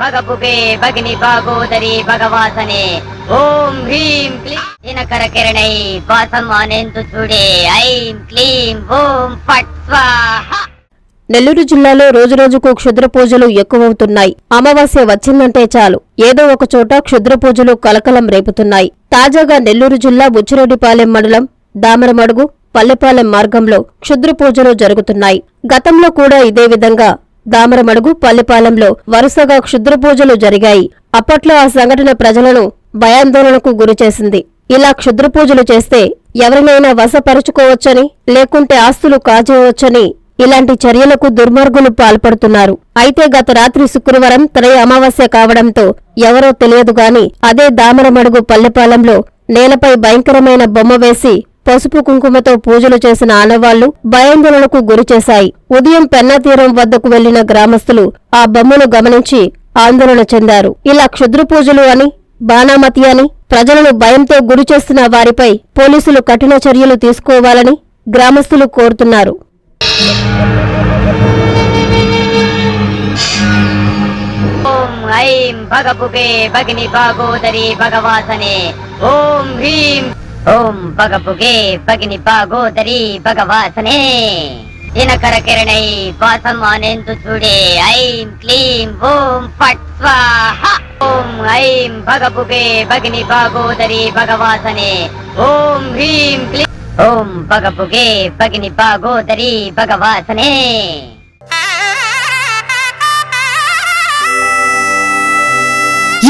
భగపుకే భగిని భాగోదరి భగవాసనే ఓం హ్రీం క్లీం దినకర కిరణై వాసమానేందు చూడే ఐం క్లీం ఓం ఫట్ స్వాహ నెల్లూరు జిల్లాలో రోజురోజుకు క్షుద్ర పూజలు ఎక్కువవుతున్నాయి. అమావాస్య వచ్చిందంటే చాలు. ఏదో ఒక చోట క్షుద్ర పూజలు కలకలం రేపుతున్నాయి. తాజాగా నెల్లూరు జిల్లా బుచ్చిరెడ్డిపాలెం మండలం దామరమడుగు పల్లెపాలెం మార్గంలో క్షుద్ర పూజలు జరుగుతున్నాయి. గతంలో కూడా ఇదే విధంగా దామరమడుగు పల్లెపాలెంలో వరుసగా క్షుద్ర పూజలు జరిగాయి. అప్పట్లో ఆ సంఘటన ప్రజలను భయాందోళనకు గురిచేసింది ఇలా క్షుద్ర పూజలు చేస్తే ఎవరినైనా వశపరుచుకోవచ్చని లేకుంటే ఆస్తులు కాజేయవచ్చని ఇలాంటి చర్యలకు దుర్మార్గులు పాల్పడుతున్నారు. అయితే గత రాత్రి శుక్రవారం త్రయ అమావాస్య కావడంతో ఎవరో తెలియదు గాని అదే దామరమడుగు పల్లెపాలెంలో నేలపై భయంకరమైన బొమ్మ వేసి పసుపు కుంకుమతో పూజలు చేసిన ఆనవాళ్ళు భయాందోళనకు గురిచేశాయి ఉదయం పెన్నా తీరం వద్దకు వెళ్ళిన గ్రామస్తులు ఆ బొమ్మను గమనించి ఆందోళన చెందారు. ఇలా క్షుద్ర పూజలు అని బాణామతి అని ప్రజలను భయంతో గురిచేస్తున్న వారిపై పోలీసులు కఠిన చర్యలు తీసుకోవాలని గ్రామస్తులు కోరుతున్నారు. ఐం భగపుగే భగిని భాగోదరి భగవాసనే. ఓం హ్రీం. ఓం భగపుగే భగిని భాగోదరి భగవాసనే. దినకర కిరణై వాసం వాసమానేందు చూడే. ఐం క్లీం ఓం ఫట్ స్వాహ. ఓం ఐం భగపుగే భగిని భాగోదరి భగవాసనే. ఓం హ్రీం క్లీం ఓం పగ పొగే పగిని పాగోదరి పగ వాసనే